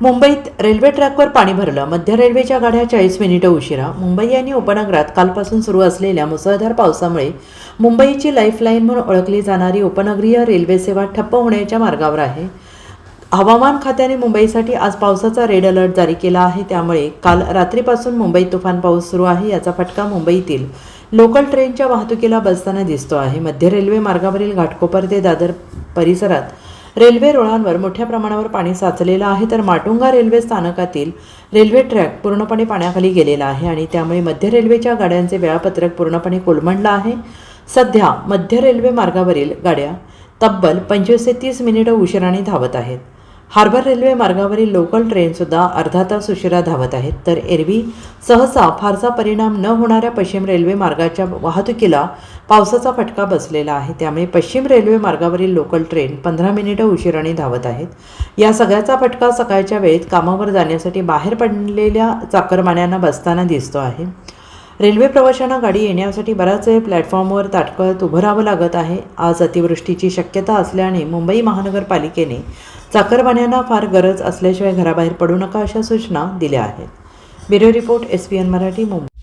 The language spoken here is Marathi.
मुंबईत रेल्वे ट्रॅकवर पाणी भरलं. मध्य रेल्वेच्या गाड्या चाळीस मिनिटं उशिरा. मुंबई आणि उपनगरात कालपासून सुरू असलेल्या मुसळधार पावसामुळे मुंबईची लाईफलाईन म्हणून ओळखली जाणारी उपनगरीय रेल्वे सेवा ठप्प होण्याच्या मार्गावर आहे. हवामान खात्याने मुंबईसाठी आज पावसाचा रेड अलर्ट जारी केला आहे. त्यामुळे काल रात्रीपासून मुंबईत तुफान पाऊस सुरू आहे याचा फटका मुंबईतील लोकल ट्रेनच्या वाहतुकीला बसताना दिसतो आहे. मध्य रेल्वे मार्गावरील घाटकोपर ते दादर परिसरात रेल्वे रुळांवर मोठ्या प्रमाणावर पाणी साचलेलं आहे तर माटुंगा रेल्वे स्थानकातील रेल्वे ट्रॅक पूर्णपणे पाण्याखाली गेलेला आहे आणि त्यामुळे मध्य रेल्वेच्या गाड्यांचे वेळापत्रक पूर्णपणे कोलमडलं आहे. सध्या मध्य रेल्वे मार्गावरील गाड्या तब्बल पंचवीस ते तीस मिनिटं उशिराने धावत आहेत. हार्बर रेल्वे मार्गावरील लोकल ट्रेनसुद्धा अर्धा तास उशिरा धावत आहेत. तर एरवी सहसा फारसा परिणाम न होणाऱ्या पश्चिम रेल्वे मार्गाच्या वाहतुकीला पावसाचा फटका बसलेला आहे. त्यामुळे पश्चिम रेल्वे मार्गावरील लोकल ट्रेन पंधरा मिनिटं उशिराने धावत आहेत. या सगळ्याचा फटका सकाळच्या वेळेत कामावर जाण्यासाठी बाहेर पडलेल्या चाकरमान्यांना बसताना दिसतो आहे. रेल्वे प्रवाशांना गाडी येण्यासाठी बऱ्याच वेळ प्लॅटफॉर्मवर ताटकळत उभं राहावं लागत आहे. आज अतिवृष्टीची शक्यता असल्याने मुंबई महानगरपालिकेने चाकरमान्यांना फार गरज असल्याशिवाय घराबाहेर पडू नका अशा सूचना दिल्या आहेत. Bureau report S P N Marathi Mumbai.